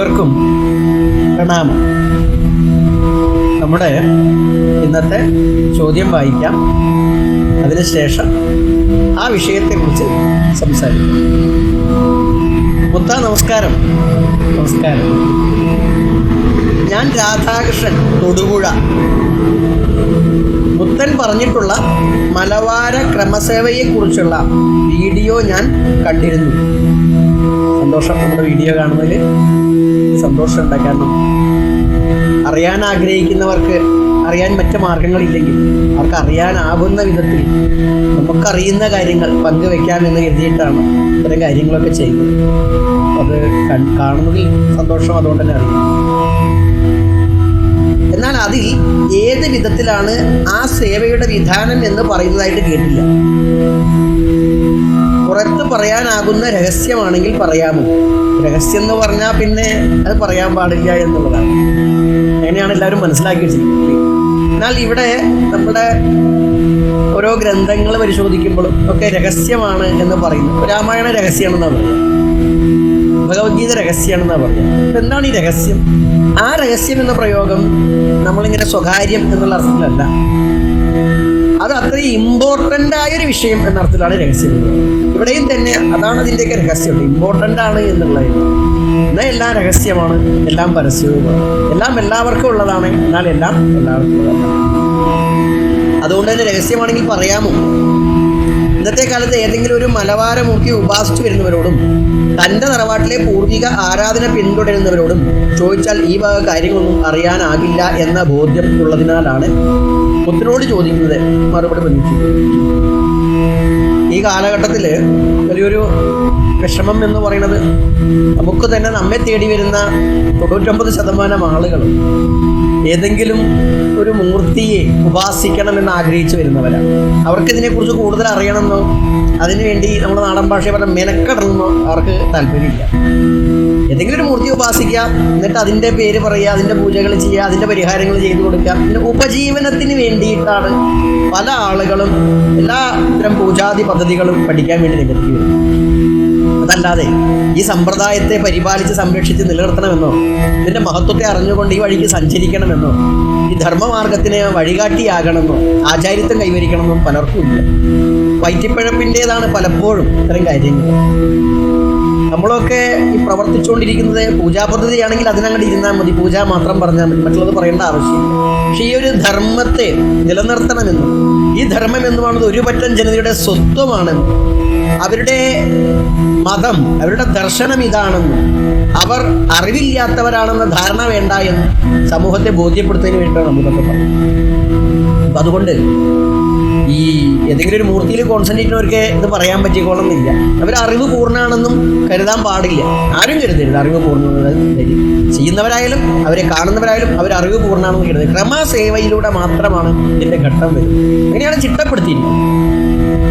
ഏവർക്കും പ്രണാമം. നമ്മുടെ ഇന്നത്തെ ചോദ്യം വായിക്കാം. അതിനുശേഷം ആ വിഷയത്തെക്കുറിച്ച് സംസാരിക്കാം. മുത്ത നമസ്കാരം. നമസ്കാരം. ഞാൻ രാധാകൃഷ്ണൻ തൊടുപുഴ. മുത്തൻ പറഞ്ഞിട്ടുള്ള മലവാര ക്രമസേവയെക്കുറിച്ചുള്ള വീഡിയോ ഞാൻ കണ്ടിരുന്നു. സന്തോഷം നമ്മുടെ വീഡിയോ കാണുന്നതിൽ. സന്തോഷം ഉണ്ടാക്കാൻ അറിയാൻ ആഗ്രഹിക്കുന്നവർക്ക് അറിയാൻ മറ്റ് മാർഗങ്ങളില്ലെങ്കിൽ അവർക്ക് അറിയാനാകുന്ന വിധത്തിൽ നമുക്കറിയുന്ന കാര്യങ്ങൾ പങ്കുവെക്കാമെന്ന് കരുതിയിട്ടാണ് ഇത്തരം കാര്യങ്ങളൊക്കെ ചെയ്യുന്നത്. അത് കാണുന്നതിൽ സന്തോഷം അതുകൊണ്ട് തന്നെ അറിയാം. എന്നാൽ അതിൽ ഏത് വിധത്തിലാണ് ആ സേവയുടെ വിധാനം എന്ന് പറയുന്നതായിട്ട് കേട്ടില്ല. പുറത്ത് പറയാനാകുന്ന രഹസ്യമാണെങ്കിൽ പറയാമോ? രഹസ്യം എന്ന് പറഞ്ഞാൽ പിന്നെ അത് പറയാൻ പാടില്ല എന്നുള്ളതാണ്. അങ്ങനെയാണ് എല്ലാവരും മനസ്സിലാക്കി വെച്ചിരിക്കുന്നത് എന്നാൽ ഇവിടെ നമ്മുടെ ഓരോ ഗ്രന്ഥങ്ങൾ പരിശോധിക്കുമ്പോഴും ഒക്കെ രഹസ്യമാണ് എന്ന് പറയുന്നു രാമായണ രഹസ്യമാണെന്നാണ് പറയുന്നത് ഭഗവത്ഗീത രഹസ്യമാണെന്നാണ് പറയുന്നത് എന്താണ് ഈ രഹസ്യം? ആ രഹസ്യം എന്ന പ്രയോഗം നമ്മളിങ്ങനെ സ്വകാര്യം എന്നുള്ള അർത്ഥത്തിലല്ല. അത് അത്രയും ഇമ്പോർട്ടന്റ് ആയ ഒരു വിഷയം എന്നർത്ഥത്തിലാണ് രഹസ്യം. ഇവിടെയും തന്നെ അതാണ് അതിന്റെയൊക്കെ രഹസ്യം. ഇമ്പോർട്ടന്റ് ആണ് എന്നുള്ളത്. എന്നാൽ എല്ലാം രഹസ്യമാണ് എല്ലാം പരസ്യവുമാണ്. എല്ലാം എല്ലാവർക്കും ഉള്ളതാണ് എന്നാൽ എല്ലാം എല്ലാവർക്കും ഉള്ളതാണ്. അതുകൊണ്ട് തന്നെ രഹസ്യമാണെങ്കിൽ പറയാമോ? ഇന്നത്തെ കാലത്ത് ഏതെങ്കിലും ഒരു മലവാരമൂർത്തി ഉപാസിച്ചു വരുന്നവരോടും തന്റെ തറവാട്ടിലെ പൂർവിക ആരാധന പിന്തുടരുന്നവരോടും ചോദിച്ചാൽ ഈ വക കാര്യങ്ങളൊന്നും അറിയാനാകില്ല എന്ന ബോധ്യം ഉള്ളതിനാലാണ് പുത്രനോട് ചോദിക്കുന്നത് മറുപടി പ്രതീക്ഷിക്കുന്നത് ഈ കാലഘട്ടത്തിൽ വലിയൊരു വിഷമം എന്ന് പറയുന്നത് നമുക്ക് തന്നെ നമ്മെ തേടി വരുന്ന തൊണ്ണൂറ്റൊമ്പത് ശതമാനം ആളുകൾ ഏതെങ്കിലും ഒരു മൂർത്തിയെ ഉപാസിക്കണം എന്ന് ആഗ്രഹിച്ചു വരുന്നവരാണ്. അവർക്ക് ഇതിനെക്കുറിച്ച് കൂടുതൽ അറിയണമെന്നോ അതിനുവേണ്ടി നമ്മുടെ നാടൻ ഭാഷയെ പറഞ്ഞ മെനക്കെടണമെന്നോ അവർക്ക് താല്പര്യമില്ല. ഏതെങ്കിലും ഒരു മൂർത്തി ഉപാസിക്കുക എന്നിട്ട് അതിന്റെ പേര് പറയുക അതിന്റെ പൂജകൾ ചെയ്യുക അതിന്റെ പരിഹാരങ്ങൾ ചെയ്തു കൊടുക്കുക. പിന്നെ ഉപജീവനത്തിന് വേണ്ടിയിട്ടാണ് പല ആളുകളും എല്ലാ ഇത്തരം പൂജാതി പദ്ധതികളും പഠിക്കാൻ വേണ്ടി നികത്തി വരുന്നത്. അതല്ലാതെ ഈ സമ്പ്രദായത്തെ പരിപാലിച്ച് സംരക്ഷിച്ച് നിലനിർത്തണമെന്നോ ഇതിന്റെ മഹത്വത്തെ അറിഞ്ഞുകൊണ്ട് ഈ വഴിക്ക് സഞ്ചരിക്കണമെന്നോ ഈ ധർമ്മമാർഗത്തിന് വഴികാട്ടിയാകണമെന്നോ ആചാര്യത്വം കൈവരിക്കണമെന്നും പലർക്കും ഇല്ല വൈറ്റിപ്പഴപ്പിന്റെതാണ് പലപ്പോഴും ഇത്തരം കാര്യങ്ങൾ. നമ്മളൊക്കെ ഈ പ്രവർത്തിച്ചുകൊണ്ടിരിക്കുന്നത് പൂജാ പദ്ധതിയാണെങ്കിൽ അതിനങ്ങോട്ട് ഇരുന്നാൽ മതി. പൂജ മാത്രം പറഞ്ഞാൽ മതി. മറ്റുള്ളത് പറയേണ്ട ആവശ്യമില്ല. പക്ഷേ ഈ ഒരു ധർമ്മത്തെ നിലനിർത്തണമെന്നും ഈ ധർമ്മം എന്നുള്ളത് ഒരു പറ്റം ജനതയുടെ സ്വത്വമാണ്. അവരുടെ മതം അവരുടെ ദർശനം ഇതാണെന്നും അവർ അറിവില്ലാത്തവരാണെന്ന ധാരണ വേണ്ട എന്ന് സമൂഹത്തെ ബോധ്യപ്പെടുത്തുന്നതിന് വേണ്ടിയാണ് നമ്മൾ പറയുന്നത്. അതുകൊണ്ട് ഈ ഏതെങ്കിലും ഒരു മൂർത്തിയിൽ കോൺസെൻട്രേറ്റ് അവർക്ക് ഇത് പറയാൻ പറ്റിക്കോളന്നില്ല അവർ അറിവ് പൂർണമാണെന്നും കരുതാൻ പാടില്ല. ആരും കരുതരുത് അറിവ് പൂർണ ചെയ്യുന്നവരായാലും അവരെ കാണുന്നവരായാലും അവർ അറിവ് പൂർണമാണെന്ന് കരുതരുത് ക്രമസേവയിലൂടെ മാത്രമാണ് ഇതിന്റെ ഘട്ടം വരുന്നത്. അങ്ങനെയാണ് ചിട്ടപ്പെടുത്തിയിരിക്കുന്നത്.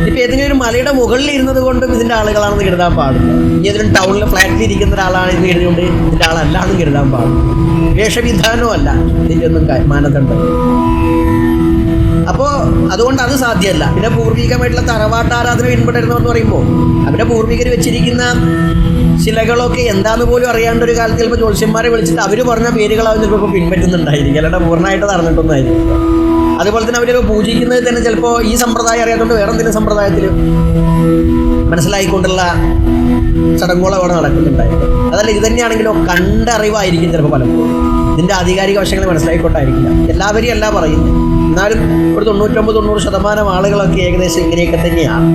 ഇപ്പൊ ഏതെങ്കിലും ഒരു മലയുടെ മുകളിൽ ഇരുന്നത് കൊണ്ടും ഇതിന്റെ ആളുകളാണെന്ന് കരുതാൻ പാടില്ല. ഇനി ഏതെങ്കിലും ടൗണിൽ ഫ്ലാറ്റിൽ ഇരിക്കുന്ന ഒരാളാണ് എന്ന് കരുതുകൊണ്ട് ഇതിന്റെ ആളല്ലാന്ന് കരുതാൻ പാടില്ല. വേഷവിധാനവും അല്ല. ഇതിന്റെ ഒന്നും മാനദണ്ഡം. അപ്പോൾ അതുകൊണ്ട് അത് സാധ്യമല്ല. പിന്നെ പൂർവികമായിട്ടുള്ള തറവാട്ട് ആരാധന പിന്തുടരുന്നവർ എന്ന് പറയുമ്പോൾ അവരുടെ പൂർവികർ വെച്ചിരിക്കുന്ന ശിലകളൊക്കെ എന്താന്ന് പോലും അറിയാണ്ട് ഒരു കാലത്ത് ചിലപ്പോൾ ജ്യോത്സ്യന്മാരെ വിളിച്ചിട്ട് അവർ പറഞ്ഞ പേരുകളാവും ചിലപ്പോൾ പിൻപറ്റുന്നുണ്ടായിരിക്കും. അല്ലാണ്ട് പൂർണമായിട്ട് നടന്നിട്ടൊന്നായിരിക്കും അതുപോലെ തന്നെ അവർ പൂജിക്കുന്നത് തന്നെ ചിലപ്പോൾ ഈ സമ്പ്രദായം അറിയാത്തതുകൊണ്ട് വേറെ എന്തെങ്കിലും സമ്പ്രദായത്തിൽ മനസ്സിലായിക്കൊണ്ടുള്ള ചടങ്ങുകൾ അവിടെ നടക്കുന്നുണ്ടായിരുന്നു അതല്ല ഇത് തന്നെയാണെങ്കിലോ കണ്ടറിവായിരിക്കും ചിലപ്പോൾ പലപ്പോഴും. ഇതിന്റെ ആധികാരിക വശങ്ങൾ മനസ്സിലായിക്കൊണ്ടായിരിക്കില്ല. എല്ലാവരെയും അല്ല പറയുന്നത്. എന്നാലും ഒരു തൊണ്ണൂറ്റൊമ്പത് തൊണ്ണൂറ് ശതമാനം ആളുകളൊക്കെ ഏകദേശം ഇങ്ങനെയൊക്കെ തന്നെയാണ്.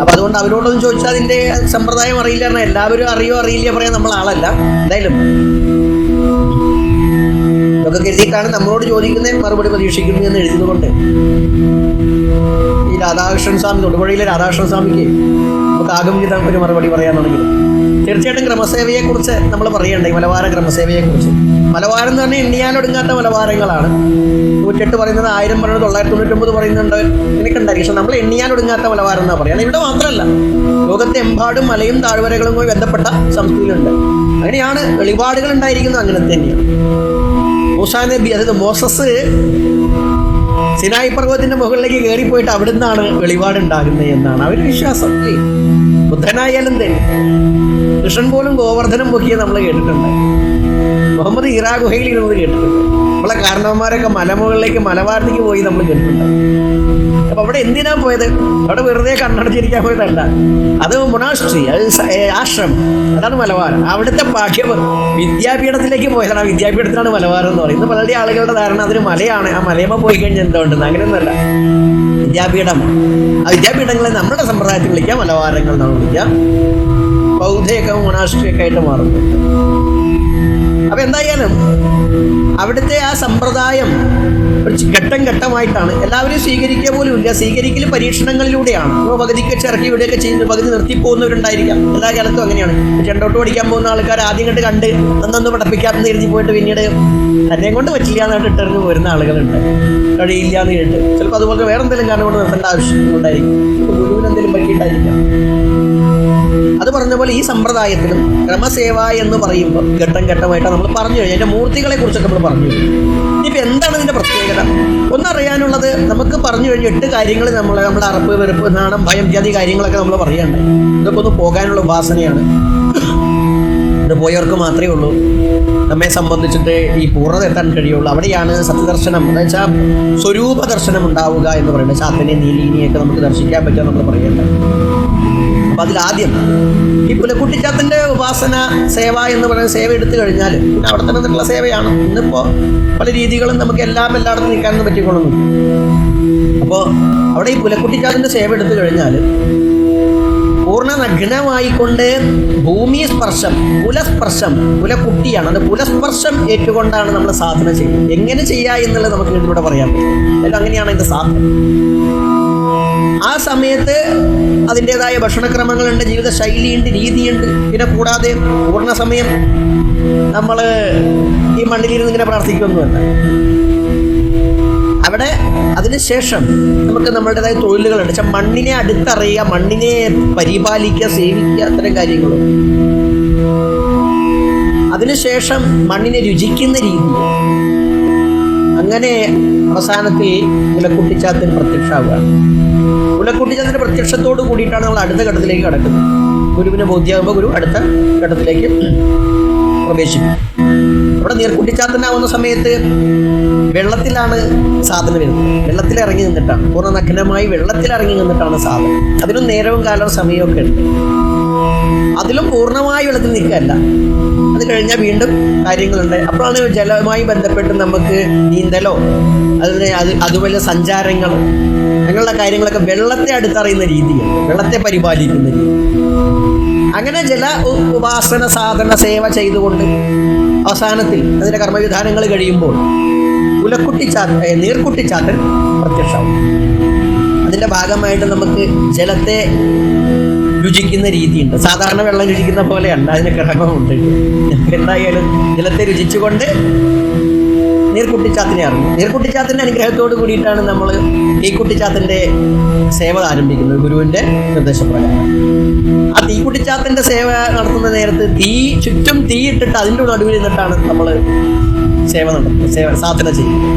അപ്പം അതുകൊണ്ട് അവരോടൊന്നും ചോദിച്ചാൽ അതിന്റെ സമ്പ്രദായം അറിയില്ല എന്നാൽ എല്ലാവരും അറിയോ അറിയില്ല പറയാൻ നമ്മൾ ആളല്ല. എന്തായാലും ഇതൊക്കെ കരുതിയിട്ടാണ് നമ്മളോട് ചോദിക്കുന്നത് മറുപടി പ്രതീക്ഷിക്കുന്നു എന്ന് എഴുതുന്നുണ്ട് ഈ രാധാകൃഷ്ണൻ സ്വാമി തൊടുപുഴയിലെ രാധാകൃഷ്ണൻ സ്വാമിക്ക് നമുക്ക് ആഗമവിധം ഒരു മറുപടി പറയാനാണെങ്കിൽ തീർച്ചയായിട്ടും ക്രമസേവയെക്കുറിച്ച് നമ്മൾ പറയണ്ടേ മലബാര ക്രമസേവയെക്കുറിച്ച്. മലബാരം എന്ന് പറഞ്ഞാൽ എണ്ണിയാലൊടുങ്ങാത്ത മലബാരങ്ങളാണ്. നൂറ്റെട്ട് പറയുന്നത് ആയിരം പറയുന്നത് തൊള്ളായിരത്തി തൊണ്ണൂറ്റൊമ്പത് പറയുന്നുണ്ട്. എനിക്ക് ഉണ്ടായിരിക്കും. പക്ഷെ നമ്മൾ എണ്ണിയാനൊടുങ്ങാത്ത മലബാരം എന്നാണ് പറയുന്നത് ഇവിടെ മാത്രമല്ല. ലോകത്തെ എമ്പാടും മലയും താഴ്വരകളുമായി ബന്ധപ്പെട്ട സംസ്കൃതിയിലുണ്ട് അങ്ങനെയാണ് വെളിപാടുകൾ ഉണ്ടായിരിക്കുന്നത് അങ്ങനെ തന്നെയാണ്. മൂസാ നബി അതായത് മോസസ് സിനായി പർവതത്തിന്റെ മുകളിലേക്ക് കയറിപ്പോയിട്ട് അവിടുന്നാണ് വെളിപാടുണ്ടാകുന്നത് എന്നാണ് അവർ വിശ്വാസം. ബുദ്ധനായാലും തന്നെ കൃഷ്ണൻ പോലും ഗോവർദ്ധനം പൊക്കിയ നമ്മൾ കേട്ടിട്ടുണ്ട്. മുഹമ്മദ് ഇറാ ഗുഹയിൽ ഇരുന്നത് കേട്ടിട്ടുണ്ട്. നമ്മളെ കാരണവന്മാരൊക്കെ മലമുകളിലേക്ക് മലബാറിലേക്ക് പോയി നമ്മൾ കേട്ടിട്ടുണ്ട്. അപ്പൊ അവിടെ എന്തിനാ പോയത്? അവിടെ വെറുതെ കണ്ണടച്ചിരിക്കാൻ പോയതല്ല. അത് മൊണാസ്ട്രി അത് ആശ്രമം. അതാണ് മലബാർ. അവിടുത്തെ ഭാഗ്യം വിദ്യാപീഠത്തിലേക്ക് പോയതാണ്. ആ വിദ്യാപീഠത്തിലാണ് മലബാർ എന്ന് പറയുന്നത്. പലരുടെ ആളുകളുടെ ധാരണ അതൊരു മലയാണ്. ആ മലയമ്മ പോയി കഴിഞ്ഞാൽ എന്തുകൊണ്ടെന്ന്? അങ്ങനെയൊന്നുമല്ല. വിദ്യാപീഠം. ആ വിദ്യാപീഠങ്ങളെ നമ്മുടെ സമ്പ്രദായത്തിൽ വിളിക്കാം. മലബാരങ്ങൾ എന്നാണ് വിളിക്കാം. ബൗദ്ധയൊക്കെ മൊണാസ്ട്രിയൊക്കെ ആയിട്ട് മാറുന്നു അപ്പൊ എന്തായാലും അവിടുത്തെ ആ സമ്പ്രദായം ഘട്ടം ഘട്ടമായിട്ടാണ്. എല്ലാവരും സ്വീകരിക്കുക പോലും ഇല്ല. സ്വീകരിക്കൽ പരീക്ഷണങ്ങളിലൂടെയാണ്. ഇപ്പോൾ പകുതിക്ക് വെച്ച് ഇറക്കി ഇവിടെയൊക്കെ ചെയ്യുന്നു പകുതി നിർത്തി പോകുന്നവരുണ്ടായിരിക്കാം. എല്ലാ കാലത്തും അങ്ങനെയാണ്. ചെണ്ടോട്ട് പഠിക്കാൻ പോകുന്ന ആൾക്കാർ ആദ്യം കണ്ട് കണ്ട് അന്നൊന്ന് പഠിപ്പിക്കാമെന്ന് കരുതി പോയിട്ട് പിന്നീട് തന്നെ കൊണ്ട് പറ്റില്ല എന്നാണ് ഇട്ടെറിഞ്ഞ് വരുന്ന ആളുകളുണ്ട്. കഴിയില്ല എന്ന് കേട്ട്. ചിലപ്പോൾ അതുപോലെ വേറെ എന്തെങ്കിലും കാരണം കൊണ്ട് നിർത്തേണ്ട ആവശ്യം ഉണ്ടായിരിക്കും. ഗുരുവിന് എന്തെങ്കിലും പറ്റിയിട്ടായിരിക്കാം. അത് പറഞ്ഞ പോലെ ഈ സമ്പ്രദായത്തിലും ക്രമസേവ എന്ന് പറയുമ്പോൾ ഘട്ടം ഘട്ടമായിട്ട് നമ്മൾ പറഞ്ഞു കഴിഞ്ഞു. അതിന്റെ മൂർത്തികളെ കുറിച്ചൊക്കെ നമ്മൾ പറഞ്ഞു ഇനിയിപ്പോൾ എന്താണ് ഇതിന്റെ പ്രത്യേകത? ഒന്നറിയാനുള്ളത് നമുക്ക് പറഞ്ഞു കഴിഞ്ഞു എട്ട് കാര്യങ്ങൾ നമ്മൾ നമ്മുടെ അറപ്പ് വെറുപ്പ് നാണം ഭയം ഇത്യാദി കാര്യങ്ങളൊക്കെ നമ്മൾ പറയണ്ടേ ഇതൊക്കെ ഒന്ന് പോകാനുള്ള ഉപാസനയാണ്. ഇത് പോയവർക്ക് മാത്രമേ ഉള്ളൂ. നമ്മെ സംബന്ധിച്ചിട്ട് ഈ പൂർണത എത്താൻ കഴിയുള്ളൂ. അവിടെയാണ് സത്യദർശനം എന്ന് വെച്ചാൽ സ്വരൂപ ദർശനം ഉണ്ടാവുക എന്ന് പറയുന്നത്. ചാത്തനെ നീലീനിയൊക്കെ നമുക്ക് ദർശിക്കാൻ പറ്റുക നമ്മൾ പറയേണ്ടത് അപ്പൊ അതിലാദ്യം ഈ പുലക്കുട്ടിച്ചാത്തന്റെ ഉപാസന സേവ എന്ന് പറയുന്ന സേവ എടുത്തു കഴിഞ്ഞാൽ പിന്നെ അവിടെ തന്നെ നിന്നുള്ള സേവയാണ്. ഇന്നിപ്പോ പല രീതികളും നമുക്ക് എല്ലാം എല്ലായിടത്തും നിൽക്കാനൊന്നും പറ്റിക്കൊള്ളുന്നു അപ്പോൾ അവിടെ ഈ പുലക്കുട്ടിച്ചാത്തന്റെ സേവ എടുത്തു കഴിഞ്ഞാൽ പൂർണ നഗ്നമായിക്കൊണ്ട് ഭൂമി സ്പർശം കുലസ്പർശം കുലക്കുട്ടിയാണ് അത് കുലസ്പർശം ഏറ്റുകൊണ്ടാണ് നമ്മൾ സാധന ചെയ്യുന്നത്. എങ്ങനെ ചെയ്യുക എന്നുള്ളത് നമുക്ക് ഇതിലൂടെ പറയാൻ പറ്റും. അങ്ങനെയാണ് ഇതിന്റെ സാധന. ആ സമയത്ത് അതിന്റെതായ ഭക്ഷണക്രമങ്ങളുണ്ട് ജീവിത ശൈലിയുണ്ട് രീതിയുണ്ട്. പിന്നെ കൂടാതെ പൂർണ സമയം നമ്മൾ ഈ മണ്ണിലിരുന്ന് ഇങ്ങനെ പ്രാർത്ഥിക്കൊന്നുമല്ല അവിടെ അതിനുശേഷം നമുക്ക് നമ്മളുടേതായ തൊഴിലുകളുണ്ട്. പക്ഷെ മണ്ണിനെ അടുത്തറിയുക മണ്ണിനെ പരിപാലിക്കുക സേവിക്കുക അത്തരം കാര്യങ്ങളും. അതിനുശേഷം മണ്ണിനെ രുചിക്കുന്ന രീതി. അങ്ങനെ അവസാനത്തിൽ മുലക്കുട്ടിച്ചാത്തിന് പ്രത്യക്ഷമാവുകയാണ് മുലക്കുട്ടിച്ചാത്തന്റെ പ്രത്യക്ഷത്തോട് കൂടിയിട്ടാണ് നമ്മൾ അടുത്ത ഘട്ടത്തിലേക്ക് കടക്കുന്നത്. ഗുരുവിനെ ബോധ്യമാകുമ്പോൾ ഗുരു അടുത്ത ഘട്ടത്തിലേക്ക് പ്രവേശിക്കും. അവിടെ നീർക്കുട്ടിച്ചാത്തനാവുന്ന സമയത്ത് വെള്ളത്തിലാണ് സാധന വരുന്നത്. വെള്ളത്തിൽ ഇറങ്ങി നിന്നിട്ടാണ്. പൂർണ നഗ്നമായി വെള്ളത്തിൽ ഇറങ്ങി നിന്നിട്ടാണ് സാധനം. അതിനും നേരവും കാലവും സമയമൊക്കെ ഉണ്ട്. അതിലും പൂർണമായി വെള്ളത്തിൽ നിൽക്കുകയല്ല. അത് കഴിഞ്ഞാൽ വീണ്ടും കാര്യങ്ങളുണ്ട്. അപ്പോഴാണ് ജലവുമായി ബന്ധപ്പെട്ട് നമുക്ക് നീന്തലോ അതുപോലെ അത് അതുപോലെ സഞ്ചാരങ്ങൾ അങ്ങനെയുള്ള കാര്യങ്ങളൊക്കെ വെള്ളത്തെ അടുത്തറിയുന്ന രീതിയിൽ വെള്ളത്തെ പരിപാലിക്കുന്ന രീതി. അങ്ങനെ ജല ഉപാസന സാധന സേവ ചെയ്തുകൊണ്ട് അവസാനത്തിൽ അതിന്റെ കർമ്മവിധാനങ്ങൾ കഴിയുമ്പോൾ കുലക്കുട്ടിച്ചാത്തൻ ഏ, നീർക്കുട്ടിച്ചാത്തൻ പ്രത്യക്ഷമാവും അതിന്റെ ഭാഗമായിട്ട് നമുക്ക് ജലത്തെ രുചിക്കുന്ന രീതിയുണ്ട്. സാധാരണ വെള്ളം രുചിക്കുന്ന പോലെയല്ല അതിന് ക്രമമുണ്ട് എന്തായാലും ജലത്തെ രുചിച്ചുകൊണ്ട് നീർക്കുട്ടിച്ചാത്തിനെ അറിഞ്ഞു നീർക്കുട്ടിച്ചാത്തിന്റെ അനുഗ്രഹത്തോട് കൂടിയിട്ടാണ് നമ്മൾ തീക്കുട്ടിച്ചാത്തിന്റെ സേവ ആരംഭിക്കുന്നത് ഗുരുവിന്റെ നിർദ്ദേശപ്രകാരം. ആ തീക്കുട്ടിച്ചാത്തിന്റെ സേവ നടത്തുന്ന നേരത്ത് തീ ചുറ്റും തീ ഇട്ടിട്ട് അതിന്റെ നടുവിൽ നിന്നിട്ടാണ് നമ്മൾ സേവ നടത്തുന്നത് സേവ സാധന ചെയ്യുന്നത്.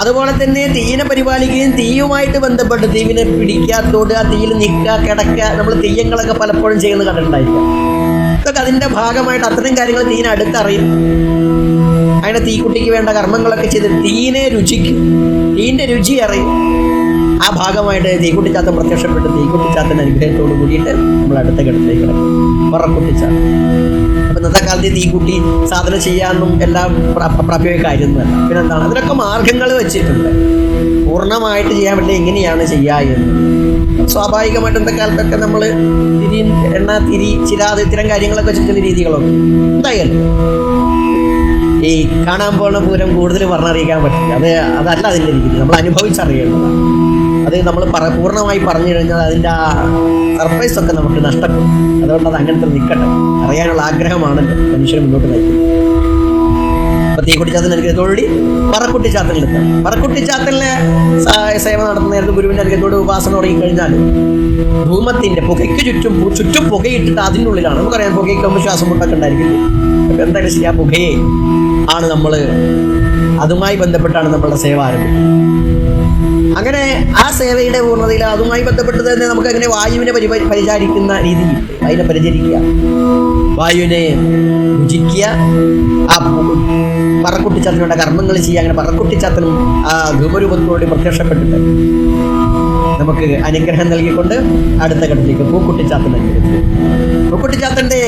അതുപോലെ തന്നെ തീയിനെ പരിപാലിക്കുകയും തീയുമായിട്ട് ബന്ധപ്പെട്ട് തീവിനെ പിടിക്കുക തൊടുക തീയിൽ നിൽക്കുക കിടക്കുക നമ്മൾ തെയ്യങ്ങളൊക്കെ പലപ്പോഴും ചെയ്യുന്നത് കണ്ടിട്ടുണ്ടായിരിക്കും. ഇതൊക്കെ അതിന്റെ ഭാഗമായിട്ട് അത്തരം കാര്യങ്ങൾ തീയിനെ അടുത്തറിയും. അതിനെ തീക്കുട്ടിക്ക് വേണ്ട കർമ്മങ്ങളൊക്കെ ചെയ്ത് തീയിനെ രുചിക്കും. തീന്റെ രുചി അറിയും. ആ ഭാഗമായിട്ട് തീക്കുട്ടിച്ചാത്തൻ പ്രത്യക്ഷപ്പെട്ട് തീക്കുട്ടിച്ചാത്തൻ അനുഗ്രഹത്തോട് കൂടിയിട്ട് നമ്മൾ അടുത്ത ഘട്ടത്തിലേക്ക് കിടക്കും വറക്കുട്ടിച്ചാത്തൻ ഇന്നത്തെ കാലത്ത് ഈ കുട്ടി സാധന ചെയ്യാമെന്നും എല്ലാം പ്ര- പ്രാപ്യമായ കാര്യമൊന്നുമല്ല പിന്നെ എന്താണ് അതിനൊക്കെ മാർഗങ്ങൾ വെച്ചിട്ടുണ്ട്. പൂർണമായിട്ട് ചെയ്യാൻ പറ്റില്ല എങ്ങനെയാണ് ചെയ്യുക എന്ന്. സ്വാഭാവികമായിട്ട് ഇന്നത്തെ കാലത്തൊക്കെ നമ്മൾ തിരി എണ്ണ തിരി ചിരാത് ഇത്തരം കാര്യങ്ങളൊക്കെ വെച്ചിട്ടുള്ള രീതികളൊക്കെ. എന്തായാലും ഈ കാണാൻ പോണ പൂരം കൂടുതൽ പറഞ്ഞറിയിക്കാൻ പറ്റില്ല. അത് അതല്ല അതിന്റെ രീതി. നമ്മൾ അനുഭവിച്ചറിയേണ്ടതാണ്. അത് നമ്മൾ പറ പൂർണമായി പറഞ്ഞു കഴിഞ്ഞാൽ അതിന്റെ ആ സർപ്രൈസ് ഒക്കെ നമുക്ക് നഷ്ടപ്പെടും. അതുകൊണ്ട് അത് അങ്ങനത്തെ നിൽക്കട്ടെ അറിയാനുള്ള ആഗ്രഹമാണല്ലോ മനുഷ്യൻ മുന്നോട്ട് നയിക്കുന്നത്. അപ്പൊ തീക്കുട്ടിച്ചാത്തൻ അനുഗ്രഹത്തോടുകൂടി പറക്കുട്ടിച്ചാത്തനിലെത്താം പറക്കുട്ടിച്ചാത്തലിനെ സേവ നടത്തുന്ന നേരത്തെ ഗുരുവിന്റെ അനുഗ്രഹത്തോട് ഉപാസന തുടങ്ങി കഴിഞ്ഞാൽ ധൂമത്തിന്റെ പുകയ്ക്ക് ചുറ്റും ചുറ്റും പുകയിട്ടിട്ട് അതിനുള്ളിലാണ് നമുക്കറിയാം പുകയ്ക്കുമ്പോൾ ശ്വാസം മുട്ടൊക്കെ ഉണ്ടായിരിക്കില്ലേ? അപ്പം എന്തായാലും ശരി ആ പുകയെ ആണ് നമ്മൾ അതുമായി ബന്ധപ്പെട്ടാണ് നമ്മളുടെ സേവ ആരംഭിക്കുന്നത്. അങ്ങനെ ആ സേവയുടെ പൂർണതയിൽ അതുമായി ബന്ധപ്പെട്ട് തന്നെ നമുക്ക് അങ്ങനെ വായുവിനെ പരി പരിചാരിക്കുന്ന രീതിയിൽ അതിനെ പരിചരിക്കുക. വായുവിനെ രുചിക്കുക. ആ പറക്കുട്ടിച്ചാത്തനുടെ കർമ്മങ്ങൾ ചെയ്യുക. അങ്ങനെ പറക്കുട്ടിച്ചാത്തനും ആ ധൂമരൂപത്തോട് പ്രത്യക്ഷപ്പെട്ടിട്ട് നമുക്ക് അനുഗ്രഹം നൽകിക്കൊണ്ട് അടുത്ത ഘട്ടത്തിലേക്ക് പൂക്കുട്ടിച്ചാത്തൻ പൂക്കുട്ടിച്ചാത്തന്റെ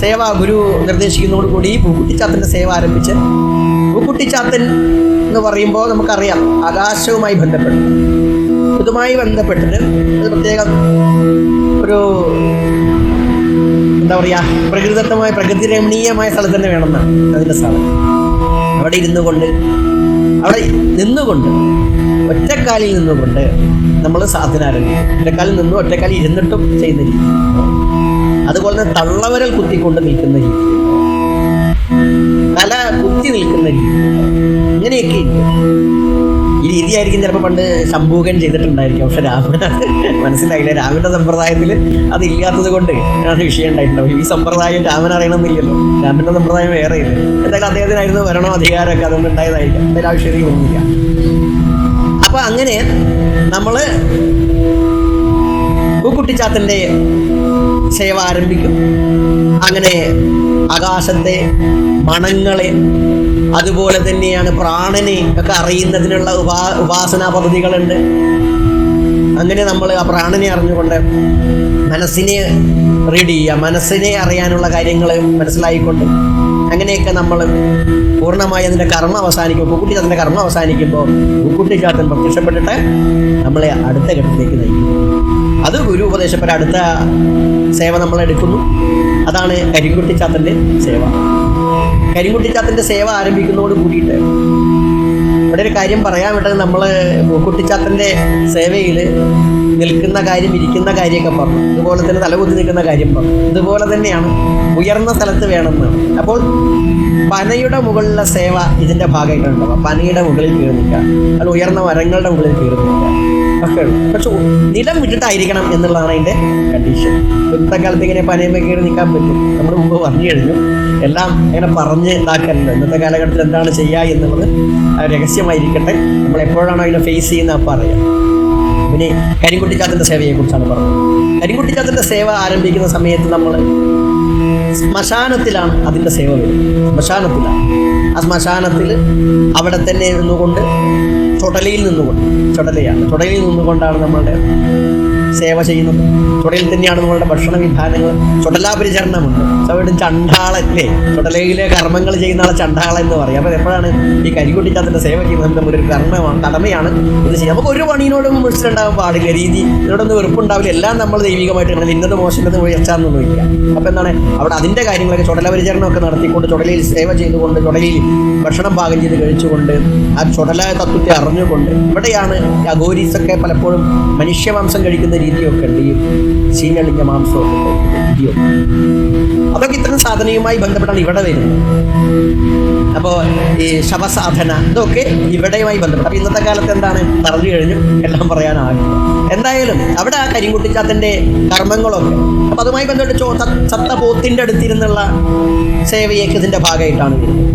സേവ ഗുരു നിർദ്ദേശിക്കുന്നതോടുകൂടി പൂക്കുട്ടിച്ചാത്തന്റെ സേവ ആരംഭിച്ച് പൂക്കുട്ടിച്ചാത്തൻ എന്ന് പറയുമ്പോൾ നമുക്കറിയാം ആകാശവുമായി ബന്ധപ്പെട്ട്. ഇതുമായി ബന്ധപ്പെട്ടിട്ട് ഇത് പ്രത്യേകം ഒരു എന്താ പറയുക പ്രകൃതിദത്തമായ പ്രകൃതി രമണീയമായ സ്ഥലത്ത് തന്നെ വേണമെന്നാണ് അതിന്റെ സ്ഥലം അവിടെ ഇരുന്നു കൊണ്ട് അവിടെ നിന്നുകൊണ്ട് ഒറ്റക്കാലിൽ നിന്നുകൊണ്ട് നമ്മൾ സാധന ഒറ്റക്കാലിൽ നിന്നും ഒറ്റക്കാലിൽ ഇരുന്നിട്ടും ചെയ്യുന്ന രീതി. അതുപോലെ തന്നെ തള്ളവരൽ കുത്തിക്കൊണ്ട് നിൽക്കുന്ന രീതി. തല കുത്തി നിൽക്കുന്ന ഇങ്ങനെയൊക്കെ ഉണ്ട് ഈ രീതിയായിരിക്കും ചിലപ്പോൾ പണ്ട് ശംഭൂകൻ ചെയ്തിട്ടുണ്ടായിരിക്കും. പക്ഷെ രാമൻ മനസ്സിലായില്ല. രാമന്റെ സമ്പ്രദായത്തിൽ അത് ഇല്ലാത്തത് കൊണ്ട് അത് വിഷയം ഉണ്ടായിട്ടുണ്ടാവും ഈ സമ്പ്രദായം രാമൻ അറിയണമെന്നില്ലല്ലോ. രാമന്റെ സമ്പ്രദായം വേറെ ഇല്ല? എന്തായാലും അദ്ദേഹത്തിനായിരുന്നു വരണോ അധികാരമൊക്കെ അതുകൊണ്ട് ഉണ്ടായതായിരിക്കും. എന്തായാലും ആവശ്യം ഒന്നുമില്ല. അപ്പൊ അങ്ങനെ നമ്മൾ പൂക്കുട്ടിച്ചാത്തന്റെ സേവ ആരംഭിക്കും. അങ്ങനെ ആകാശത്തെ മണങ്ങളെ അതുപോലെ തന്നെയാണ് പ്രാണനെ ഒക്കെ അറിയുന്നതിനുള്ള ഉപാ ഉപാസനാ പദ്ധതികളുണ്ട്. അങ്ങനെ നമ്മൾ ആ പ്രാണനെ അറിഞ്ഞുകൊണ്ട് മനസ്സിനെ റീഡ് ചെയ്യുക മനസ്സിനെ അറിയാനുള്ള കാര്യങ്ങൾ മനസ്സിലായിക്കൊണ്ട് അങ്ങനെയൊക്കെ നമ്മൾ പൂർണമായി അതിന്റെ കർമ്മം അവസാനിക്കും കുക്കുട്ടി അതിന്റെ കർമ്മം അവസാനിക്കുമ്പോൾ ചാത്തൻ പ്രത്യക്ഷപ്പെട്ടിട്ട് നമ്മളെ അടുത്ത ഘട്ടത്തിലേക്ക് നയിക്കും. അത് ഗുരു ഉപദേശപ്പെട്ട അടുത്ത സേവ നമ്മൾ എടുക്കുന്നു. അതാണ് കരിങ്കുട്ടിച്ചാത്തന്റെ സേവ. കരിങ്കുട്ടിച്ചാത്തന്റെ സേവ ആരംഭിക്കുന്നതോട് കൂടിയിട്ട് ഇവിടെ ഒരു കാര്യം പറയാൻ വിട്ടത് നമ്മൾ കുട്ടിച്ചാത്തന്റെ സേവയിൽ നിൽക്കുന്ന കാര്യം ഇരിക്കുന്ന കാര്യമൊക്കെ പറഞ്ഞു. ഇതുപോലെ തന്നെ തലകുത്തി നിൽക്കുന്ന കാര്യം പറഞ്ഞു. ഇതുപോലെ തന്നെയാണ് ഉയർന്ന സ്ഥലത്ത് വേണമെന്നാണ് അപ്പോൾ പനയുടെ മുകളിലെ സേവ ഇതിന്റെ ഭാഗമായിട്ടുണ്ടാവുക പനയുടെ മുകളിൽ കീറി നിൽക്കുക. അത് ഉയർന്ന മരങ്ങളുടെ മുകളിൽ കയറി നിൽക്കുക. ഉള്ളു പക്ഷെ നിലം വിട്ടിട്ടായിരിക്കണം എന്നുള്ളതാണ് അതിന്റെ കണ്ടീഷൻ ഇന്നത്തെ ഇങ്ങനെ പനയമൊക്കെ നിൽക്കാൻ പറ്റും. നമ്മൾ മുമ്പ് പറഞ്ഞു കഴിഞ്ഞു. എല്ലാം ഇങ്ങനെ പറഞ്ഞ് ഇതാക്കാനുണ്ട്. ഇന്നത്തെ കാലഘട്ടത്തിൽ എന്താണ് ചെയ്യുക എന്നുള്ളത് രഹസ്യമായിരിക്കട്ടെ. നമ്മൾ എപ്പോഴാണോ അതിനെ ഫേസ് ചെയ്യുന്ന അപ്പം അറിയാം. പിന്നെ കരിങ്കുട്ടിച്ചാത്തന്റെ സേവയെക്കുറിച്ചാണ് പറഞ്ഞത്. കരിങ്കുട്ടിച്ചാത്തന്റെ സേവ ആരംഭിക്കുന്ന സമയത്ത് നമ്മൾ ശ്മശാനത്തിലാണ് അതിന്റെ സേവ വരുന്നത്. ശ്മശാനത്തിലാണ്. ആ ശ്മശാനത്തിൽ അവിടെ തന്നെ നിന്നുകൊണ്ട് ചുടലയിൽ നിന്നുകൊണ്ട് ചൊടലയാണ്. ചൊടലയിൽ നിന്നുകൊണ്ടാണ് നമ്മളുടെ സേവ ചെയ്യുന്നത് ചുടലിൽ തന്നെയാണ് നമ്മളുടെ ഭക്ഷണ വിധാനങ്ങൾ. ചുടലാപരിചരണമുണ്ട് അവിടെ ചണ്ടാളല്ലേ? ചുടലയിലെ കർമ്മങ്ങൾ ചെയ്യുന്ന ആളെ ചണ്ടാള എന്ന് പറയും. അപ്പോൾ എപ്പോഴാണ് ഈ കരികുട്ടിച്ചാത്തിന്റെ സേവ ചെയ്യുന്നത് നമ്മുടെ ഒരു കർമ്മമാണ് കടമയാണ് ഇത് ചെയ്യുക നമുക്ക് ഒരു പണിയോടും വിളിച്ചിട്ടുണ്ടാകാൻ പാടില്ല. രീതി ഇതിനോടൊന്നും വെറുപ്പുണ്ടാവില്ല. എല്ലാം നമ്മൾ ദൈവികമായിട്ട് കാണാൻ ഇന്നത് മോശം ഉയർച്ചാന്നൊന്നും ഇല്ല അപ്പോൾ എന്താണ്? അവിടെ അതിന്റെ കാര്യങ്ങളൊക്കെ ചുടലപരിചരണമൊക്കെ നടത്തിക്കൊണ്ട് ചുടലയിൽ സേവ ചെയ്തുകൊണ്ട് ചുടലയിൽ ഭക്ഷണം പാകം ചെയ്ത് കഴിച്ചുകൊണ്ട് ആ ചുടല തത്വത്തെ അറിഞ്ഞുകൊണ്ട് ഇവിടെയാണ് അഗോരീസൊക്കെ പലപ്പോഴും മനുഷ്യമാംസം കഴിക്കുന്ന രീതിയൊക്കെ ഉണ്ട്. ഈ ചീഞ്ഞളിഞ്ഞ മാംസമൊക്കെ രീതിയൊക്കെ. അതൊക്കെ ഇത്തരം സാധനയുമായി ബന്ധപ്പെട്ടാണ് ഇവിടെ വരുന്നത്. അപ്പോൾ ഈ ശവസാധന ഇതൊക്കെ ഇവിടെയുമായി ബന്ധപ്പെട്ട. അപ്പൊ ഇന്നത്തെ കാലത്ത് എന്താണ്? പറഞ്ഞു കഴിഞ്ഞു എല്ലാം പറയാനാകും. എന്തായാലും അവിടെ ആ കരിങ്കുട്ടിച്ചാത്തന്റെ കർമ്മങ്ങളൊക്കെ അപ്പൊ അതുമായി ബന്ധപ്പെട്ട് ചത്ത- പോത്തിന്റെ അടുത്തിരുന്നുള്ള സേവയൊക്കെ ഇതിന്റെ ഭാഗമായിട്ടാണ് വരുന്നത്.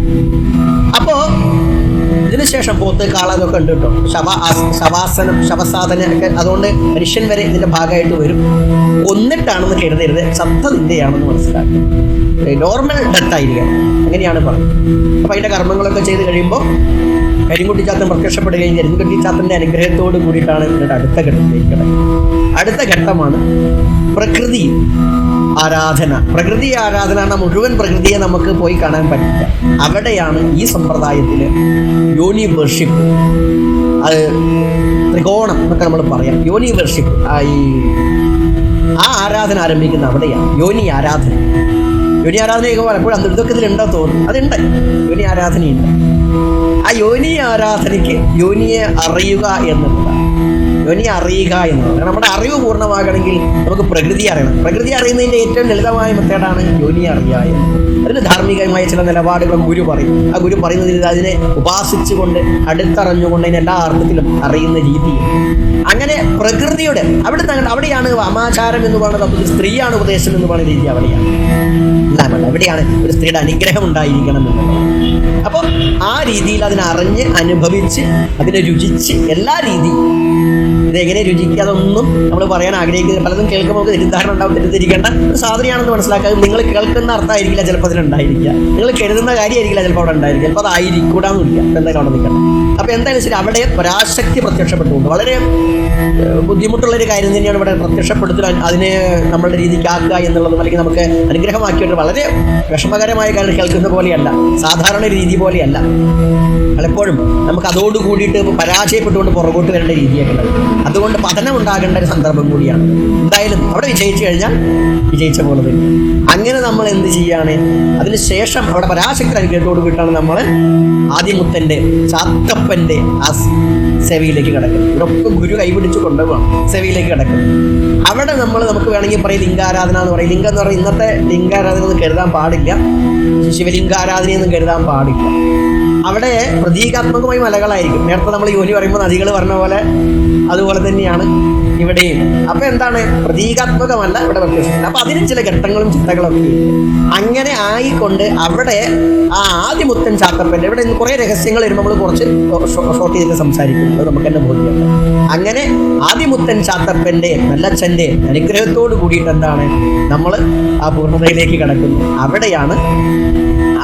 അപ്പോൾ ഇതിനുശേഷം പോത്ത് കാള ഇതൊക്കെ ഉണ്ട് കേട്ടോ. ശവ ശവാസനം ശവസാധന അതുകൊണ്ട് മനുഷ്യൻ വരെ ഇതിന്റെ ഭാഗമായിട്ട് വരും. ഒന്നിട്ടാണെന്ന് കരുതരുത്. സത്തനിന്ദയാണെന്ന് മനസ്സിലാക്കും. നോർമൽ ഡെത്ത് ആയിരിക്കണം. അങ്ങനെയാണ് പറഞ്ഞത്. അപ്പോൾ അതിന്റെ കർമ്മങ്ങളൊക്കെ ചെയ്ത് കഴിയുമ്പോൾ കരിങ്കുട്ടിച്ചാത്തൻ പ്രത്യക്ഷപ്പെടുകയും കരിങ്കുട്ടിച്ചാത്തന്റെ അനുഗ്രഹത്തോട് കൂടിയിട്ടാണ് ഇതിന്റെ അടുത്ത ഘട്ടത്തിലേക്ക് അടുത്ത ഘട്ടമാണ് പ്രകൃതി. ആരാധന. പ്രകൃതി ആരാധന എന്ന മുഴുവൻ പ്രകൃതിയെ നമുക്ക് പോയി കാണാൻ പറ്റില്ല. അവിടെയാണ് ഈ സമ്പ്രദായത്തിൽ യോനി വർഷിപ്പ് അത് ത്രികോണം എന്നൊക്കെ നമ്മൾ പറയാം. യോനി വർഷിപ്പ് ഈ ആ ആരാധന ആരംഭിക്കുന്ന അവിടെയാണ്. യോനി ആരാധന. യോനി ആരാധനയൊക്കെ പലപ്പോഴും ഉണ്ടോ തോന്നുന്നു. അതുണ്ട്. യോനി ആരാധനയുണ്ട്. ആ യോനി ആരാധനയ്ക്ക് യോനിയെ അറിയുക എന്നുള്ളതാണ് യോനി അറിയുക എന്ന്. കാരണം നമ്മുടെ അറിവ് പൂർണമാകണമെങ്കിൽ നമുക്ക് പ്രകൃതി അറിയണം. പ്രകൃതി അറിയുന്നതിന്റെ ഏറ്റവും ലളിതമായ മെത്തേഡാണ് യോനി അറിയുക അതിന് ധാർമ്മികമായ ചില നിലപാടുകൾ ഗുരു പറയും. ആ ഗുരു പറയുന്നതിൽ അതിനെ ഉപാസിച്ചുകൊണ്ട് അടുത്തറിഞ്ഞുകൊണ്ട് അതിന് എല്ലാ അർത്ഥത്തിലും അറിയുന്ന രീതി അങ്ങനെ പ്രകൃതിയുടെ അവിടെ അവിടെയാണ് അമാചാരം എന്ന് പറയുന്നത്. സ്ത്രീയാണ് ഉപദേശം എന്ന് പറയുന്ന രീതി അവിടെയാണ്. എവിടെയാണ് ഒരു സ്ത്രീയുടെ അനുഗ്രഹം ഉണ്ടായിരിക്കണം എന്നുള്ളത് അപ്പോൾ ആ രീതിയിൽ അതിനറിഞ്ഞ് അനുഭവിച്ച് അതിനെ രുചിച്ച് എല്ലാ രീതിയും ഇതെങ്ങനെ രുചിക്കുക അതൊന്നും നമ്മൾ പറയാൻ ആഗ്രഹിക്കുന്നത് പലതും കേൾക്കുമ്പോൾ നമുക്ക് തെറ്റിദ്ധാരണ ഉണ്ടാവും തെറ്റിദ്ധരിക്കേണ്ട ഒരു സാധനയാണെന്ന് മനസ്സിലാക്കാതെ നിങ്ങൾ കേൾക്കുന്ന അർത്ഥമായിരിക്കില്ല ചിലപ്പോൾ അതിലുണ്ടായിരിക്കുക നിങ്ങൾ കരുതുന്ന കാര്യമായിരിക്കില്ല ചിലപ്പോൾ അവിടെ ഉണ്ടായിരിക്കുക. ചിലപ്പോൾ അതായിരിക്കൂടാന്നില്ല എന്തായാലും അവിടെ നിൽക്കണം. അപ്പോൾ എന്തായാലും ശരി അവിടെ പരാശക്തി പ്രത്യക്ഷപ്പെട്ടുകൊണ്ട് വളരെ ബുദ്ധിമുട്ടുള്ളൊരു കാര്യം തന്നെയാണ് ഇവിടെ പ്രത്യക്ഷപ്പെടുത്തുക അതിനെ നമ്മളുടെ രീതിക്ക് ആക്കുക എന്നുള്ളതും അല്ലെങ്കിൽ നമുക്ക് അനുഗ്രഹമാക്കിയിട്ട് വളരെ വിഷമകരമായ കാര്യം കേൾക്കുന്ന പോലെയല്ല. സാധാരണ രീതി പോലെയല്ല. പലപ്പോഴും നമുക്ക് അതോട് കൂടിയിട്ട് പരാജയപ്പെട്ടുകൊണ്ട് പുറകോട്ട് വരേണ്ട രീതിയൊക്കെ അതുകൊണ്ട് പതനം ഉണ്ടാകേണ്ട ഒരു സന്ദർഭം കൂടിയാണ്. എന്തായാലും അവിടെ വിജയിച്ചു കഴിഞ്ഞാൽ വിജയിച്ച പോലെ തന്നെ. അങ്ങനെ നമ്മൾ എന്ത് ചെയ്യാണ്? അതിനുശേഷം അവിടെ പരാശക്തി അനുഗ്രഹത്തോട് കൂടിയിട്ടാണ് നമ്മൾ ആദിമുത്തന്റെ ചാത്തപ്പന്റെ ആ സെവിയിലേക്ക് കിടക്കുന്നത്. ഇവിടെ ഗുരു കൈപിടിച്ച് കൊണ്ടുപോകണം സെവിയിലേക്ക് കിടക്കുന്നത്. അവിടെ നമ്മൾ നമുക്ക് വേണമെങ്കിൽ പറയും ലിംഗാരാധന എന്ന് പറയും. ലിംഗം എന്ന് പറയുന്നത് ഇന്നത്തെ ലിംഗാരാധന എന്ന് കരുതാൻ പാടില്ല. ശിവലിംഗാരാധനയൊന്നും കരുതാൻ പാടില്ല. അവിടെ പ്രതീകാത്മകമായി മലകളായിരിക്കും. നേരത്തെ നമ്മൾ യോനി പറയുമ്പോൾ നദികൾ പറഞ്ഞ പോലെ അതുപോലെ തന്നെയാണ്. ഇവിടെയും. അപ്പൊ എന്താണ്? പ്രതീകാത്മകമല്ല ഇവിടെ പ്രത്യക്ഷിക്കുന്നത് അപ്പൊ അതിന് ചില ഘട്ടങ്ങളും ഉണ്ട്. അങ്ങനെ ആയിക്കൊണ്ട് അവിടെ ആ ആദ്യമുത്തൻ ചാത്തപ്പൻ ഇവിടെ കുറെ രഹസ്യങ്ങൾ വരുമ്പോൾ നമ്മൾ കുറച്ച് ഷോർട്ട് ചെയ്തിട്ട് സംസാരിക്കുന്നത് നമുക്ക് തന്നെ ബോധ്യമുണ്ട് അങ്ങനെ ആദ്യമുത്തൻ ചാത്തപ്പന്റെ നല്ലച്ഛന്റെ അനുഗ്രഹത്തോട് കൂടിയിട്ട് എന്താണ്? നമ്മൾ ആ പൂർണതയിലേക്ക് കടക്കുന്നു. അവിടെയാണ്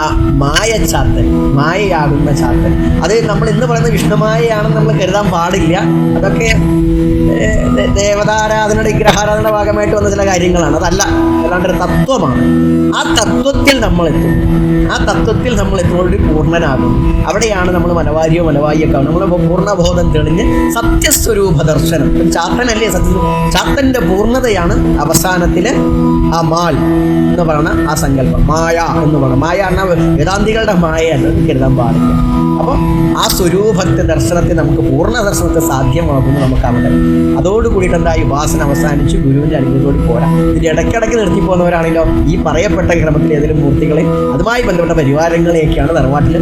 ആ മായ ചാത്തൻ മായയാകുന്ന ചാത്തൻ. അത് നമ്മൾ ഇന്ന് പറയുന്ന വിഷ്ണുമായയാണെന്ന് നമ്മൾ കരുതാൻ പാടില്ല. അതൊക്കെ ദേവതാരാധനയുടെ വിഗ്രഹാരാധനയുടെ ഭാഗമായിട്ട് വന്ന ചില കാര്യങ്ങളാണ്. അതല്ല അല്ലാണ്ട് ഒരു തത്വമാണ്. ആ തത്വത്തിൽ നമ്മൾ എത്തും ആ തത്വത്തിൽ നമ്മൾ എത്തുന്നതോടെ പൂർണനാകും. അവിടെയാണ് നമ്മൾ മലവാരിയോ മലവാരിയോ ഒക്കെ നമ്മൾ പൂർണബോധം തെളിഞ്ഞ് സത്യസ്വരൂപ ദർശനം. ചാത്തനല്ലേ സത്യ? ചാത്തന്റെ പൂർണതയാണ് അവസാനത്തിൽ ആ മാൽ എന്ന് പറയുന്ന ആ സങ്കല്പം. മായ എന്ന് പറയുന്നത് മായ എന്ന വേദാന്തികളുടെ മായ എന്ന് കരുതാൻ പാടില്ല. അപ്പം ആ സ്വരൂപത്തെ ദർശനത്തെ നമുക്ക് പൂർണ ദർശനത്തെ സാധ്യമാകുന്നു നമുക്ക് അവിടെ അതോടുകൂടിയിട്ട് എന്താ ഈ അവസാനിച്ച്. ഗുരുവിന്റെ അനുഗ്രഹത്തോട് പോരാ. ഇതിന്റെ ഇടയ്ക്കിടയ്ക്ക് നിർത്തി പോകുന്നവരാണല്ലോ ഈ പറയപ്പെട്ട ക്രമത്തിൽ ഏതെങ്കിലും മൂർത്തികളെ. അതുമായി ബന്ധപ്പെട്ട പരിവാരങ്ങളെയൊക്കെയാണ് തറവാട്ടിൽ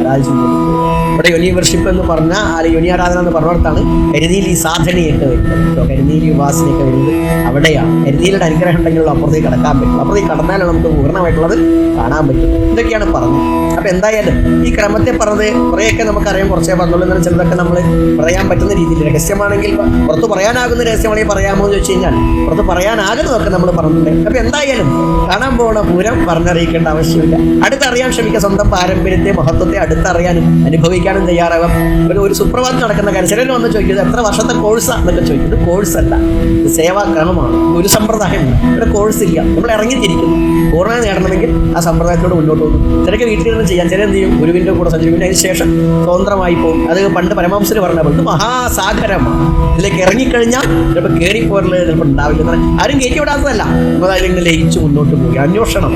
ആരാധിച്ചുകൊണ്ടിരിക്കുന്നത്. ഇവിടെ യോനി വർഷിപ്പ് എന്ന് പറഞ്ഞ അല്ലെങ്കിൽ ആരാധന എന്ന് പറഞ്ഞിടത്താണ് കരുതിയിൽ ഈ സാധനയൊക്കെ വരുന്നത്. കരുതിയിൽ ഈ ഉപാസനയൊക്കെ വരുന്നത് അവിടെയാണ്. കരുതിയിലൊരു അനുഗ്രഹം ഉണ്ടെങ്കിൽ അപ്പുറത്തേക്ക് കടക്കാൻ പറ്റും. അപ്പുറത്തേക്ക് കടന്നാലാണ് നമുക്ക് പൂർണമായിട്ടുള്ളത് കാണാൻ പറ്റും. ഇതൊക്കെയാണ് പറഞ്ഞത്. അപ്പൊ എന്തായാലും ഈ ക്രമത്തെ പറഞ്ഞത് കുറേയൊക്കെ നമുക്കറിയാം. കുറച്ചേ പറഞ്ഞുള്ളൂ. എന്നാൽ ചിലതൊക്കെ നമ്മൾ പറയാൻ പറ്റുന്ന രീതിയിൽ രഹസ്യമാണെങ്കിൽ പുറത്ത് പറയാനാകുന്ന രഹസ്യമാണെങ്കിൽ പറയാമോ എന്ന് ചോദിച്ചു കഴിഞ്ഞാൽ പുറത്ത് പറയാനാകുന്നതൊക്കെ നമ്മൾ പറഞ്ഞിട്ടുണ്ട്. അപ്പൊ എന്തായാലും കാണാൻ പോണ പൂരം പറഞ്ഞറിയിക്കേണ്ട ആവശ്യമില്ല. അടുത്തറിയാൻ ശ്രമിക്കുക. സ്വന്തം പാരമ്പര്യത്തെ മഹത്വത്തെ അടുത്തറിയാനും അനുഭവിക്കാനും തയ്യാറാവാം ഒരു ഒരു സുപ്രഭാതം നടക്കുന്ന കാര്യം ചിലർ വന്ന് ചോദിക്കുന്നത് എത്ര വർഷത്തെ കോഴ്സാണ് എന്നൊക്കെ ചോദിക്കുന്നത് കോഴ്സല്ല ഇത് സേവാക്രമമാണ്. ഒരു സമ്പ്രദായമുണ്ട് ഇവിടെ കോഴ്സ് ഇല്ല. നമ്മൾ ഇറങ്ങിത്തിരിക്കുന്നു. പൂർണത നേടണമെങ്കിൽ ആ സമ്പ്രദായത്തിലൂടെ മുന്നോട്ട് പോകും ചിലർക്ക് വീട്ടിലിരുന്ന് ചെയ്യാം. ചില എന്ത് ചെയ്യും? ഗുരുവിന്റെ കൂടെ സഞ്ചരിക്കും. അതിന് ശേഷം സ്വതന്ത്രമായി പോകും. അത് പണ്ട് പരമംസര് പറഞ്ഞ പോലെ. മഹാസാഗരമാണ്. ഇതിലേക്ക് ഇറങ്ങിക്കഴിഞ്ഞാൽ ചിലപ്പോൾ കയറിപ്പോരൽ ചിലപ്പോൾ ഉണ്ടാവില്ല ആരും കയറ്റി വിടാത്തതല്ല നമ്മൾ അതിൽ ലയിച്ച് മുന്നോട്ട് പോകുക അന്വേഷണം.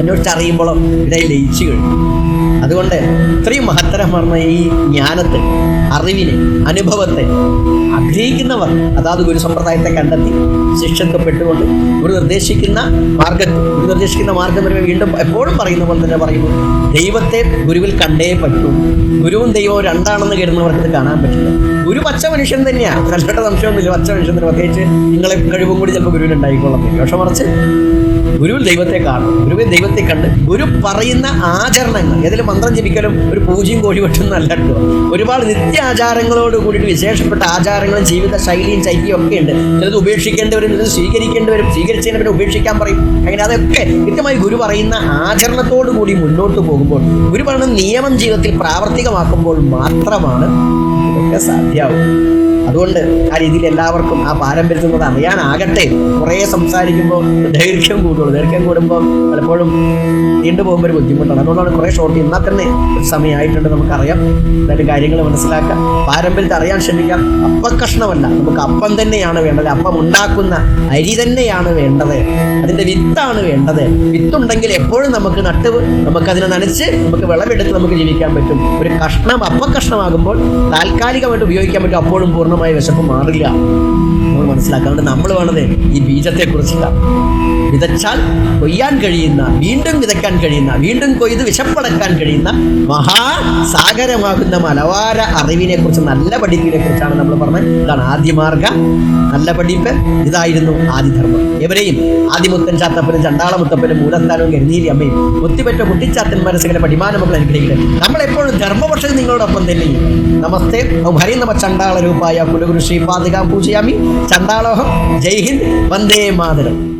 അന്വേഷിച്ചറിയുമ്പോഴും ഇടയിൽ ലയിച്ചു കഴിഞ്ഞു. അതുകൊണ്ട് ഇത്രയും മഹത്തരമാണ് ഈ ജ്ഞാനത്തെ അറിവിനെ അനുഭവത്തെ ആഗ്രഹിക്കുന്നവർ അതാത് ഗുരു സമ്പ്രദായത്തെ കണ്ടെത്തി ശിക്ഷക്കപ്പെട്ടുകൊണ്ട് ഗുരു നിർദ്ദേശിക്കുന്ന മാർഗത്തിൽ ഗുരു നിർദ്ദേശിക്കുന്ന മാർഗം വരുമ്പോൾ വീണ്ടും എപ്പോഴും പറയുന്ന പോലെ തന്നെ പറയുന്നു. ദൈവത്തെ ഗുരുവിൽ കണ്ടേ പറ്റൂ. ഗുരുവും ദൈവവും രണ്ടാണെന്ന് കരുതുന്നവർക്ക് ഇത് കാണാൻ പറ്റില്ല. ഗുരു പച്ച മനുഷ്യൻ തന്നെയാണ് കഷ്ടപ്പെട്ട സംശയമൊന്നുമില്ല പച്ച മനുഷ്യൻ തന്നെ പ്രത്യേകിച്ച് നിങ്ങളെ കഴിവും കൂടി ചിലപ്പോൾ ഗുരുവിൽ ഉണ്ടായിക്കൊള്ളുന്നില്ല പക്ഷെ മറിച്ച് ഗുരുവിൽ ദൈവത്തെ കാണും ഗുരുവിൽ ദൈവത്തെ കണ്ട് ഗുരു പറയുന്ന ആചരണങ്ങൾ. ഏതിൽ മന്ത്രം ജപിക്കലും ഒരു പൂജയും കോഴി വെട്ടുന്നല്ല കേട്ടോ. ഒരുപാട് നിത്യ ആചാരങ്ങളോട് കൂടിയിട്ട് വിശേഷപ്പെട്ട ആചാരങ്ങളും ജീവിത ശൈലിയും ശൈലിയും ഒക്കെ ഉണ്ട്. ചിലത് ഉപേക്ഷിക്കേണ്ടവരും ചിലത് സ്വീകരിക്കേണ്ടി വരും സ്വീകരിച്ചതിന് പിന്നെ ഉപേക്ഷിക്കാൻ പറയും. അങ്ങനെ അതൊക്കെ കൃത്യമായി ഗുരു പറയുന്ന ആചരണത്തോടു കൂടി മുന്നോട്ട് പോകുമ്പോൾ ഗുരു പറയുന്ന നിയമം ജീവിതത്തിൽ പ്രാവർത്തികമാക്കുമ്പോൾ മാത്രമാണ് ഇതൊക്കെ സാധ്യമാവും അതുകൊണ്ട് ആ രീതിയിൽ എല്ലാവർക്കും ആ പാരമ്പര്യത്തിൽ നിന്ന് അറിയാനാകട്ടെ. കുറേ സംസാരിക്കുമ്പോൾ ദൈർഘ്യം കൂടുള്ളൂ. ദൈർഘ്യം കൂടുമ്പോൾ പലപ്പോഴും നീണ്ടു പോകുമ്പോൾ ഒരു ബുദ്ധിമുട്ടാണ്. അതുകൊണ്ടാണ് കുറേ ഷോർട്ട് എന്നാൽ തന്നെ ഒരു സമയമായിട്ടുണ്ട് നമുക്കറിയാം. എന്നിട്ട് കാര്യങ്ങൾ മനസ്സിലാക്കാം. പാരമ്പര്യത്തെ അറിയാൻ ശ്രമിക്കാം. അപ്പക്കഷ്ണമല്ല നമുക്ക് അപ്പം തന്നെയാണ് വേണ്ടത്. അപ്പം ഉണ്ടാക്കുന്ന അരി തന്നെയാണ് വേണ്ടത്. അതിന്റെ വിത്താണ് വേണ്ടത്. വിത്തുണ്ടെങ്കിൽ എപ്പോഴും നമുക്ക് നട്ട് നമുക്കതിനെ നനച്ച് നമുക്ക് വിളവെടുത്ത് നമുക്ക് ജീവിക്കാൻ പറ്റും. ഒരു കഷ്ണം അപ്പക്കഷ്ണമാകുമ്പോൾ താൽക്കാലികമായിട്ട് ഉപയോഗിക്കാൻ പറ്റും. അപ്പോഴും പൂർണമായ വിശപ്പ് മാറില്ല. നമ്മൾ മനസ്സിലാക്കാണ്ട് നമ്മൾ വേണത് ഈ ബീജത്തെ കുറിച്ചിട്ടാണ് വിതച്ചാൽ കൊയ്യാൻ കഴിയുന്ന വീണ്ടും വിതയ്ക്കാൻ കഴിയുന്ന വീണ്ടും കൊയ്ത് വിശപ്പടക്കാൻ കഴിയുന്ന മഹാസാഗരമാകുന്ന മലവാര അറിവിനെ കുറിച്ച് നല്ല പഠിപ്പിനെ കുറിച്ചാണ് നമ്മൾ പറഞ്ഞത്. ഇതാണ് ആദ്യമാർഗ നല്ല പഠിപ്പ്. ഇതായിരുന്നു ആദിധർമ്മം. എവരെയും ആദിമുത്തൻ ചാത്തപ്പനും ചണ്ടാളമുത്തപ്പനും മൂലസ്ഥാനവും കരുനീരി അമ്മയും ഒത്തിപ്പറ്റ കുട്ടിച്ചാത്തൻ സകല പഠിമാനമക്കൾ അനുഗ്രഹിക്കട്ടെ. നമ്മളെപ്പോഴും ധർമ്മപക്ഷം നിങ്ങളോടൊപ്പം തന്നെ നമസ്തേ. ഹരി നമ ചണ്ടാള രൂപായ കുലഗുരു ശ്രീ പാതികാം പൂജയാമി. ചണ്ടാളോഹം. ജയ് ഹിന്ദ്. വന്ദേ മാതരം.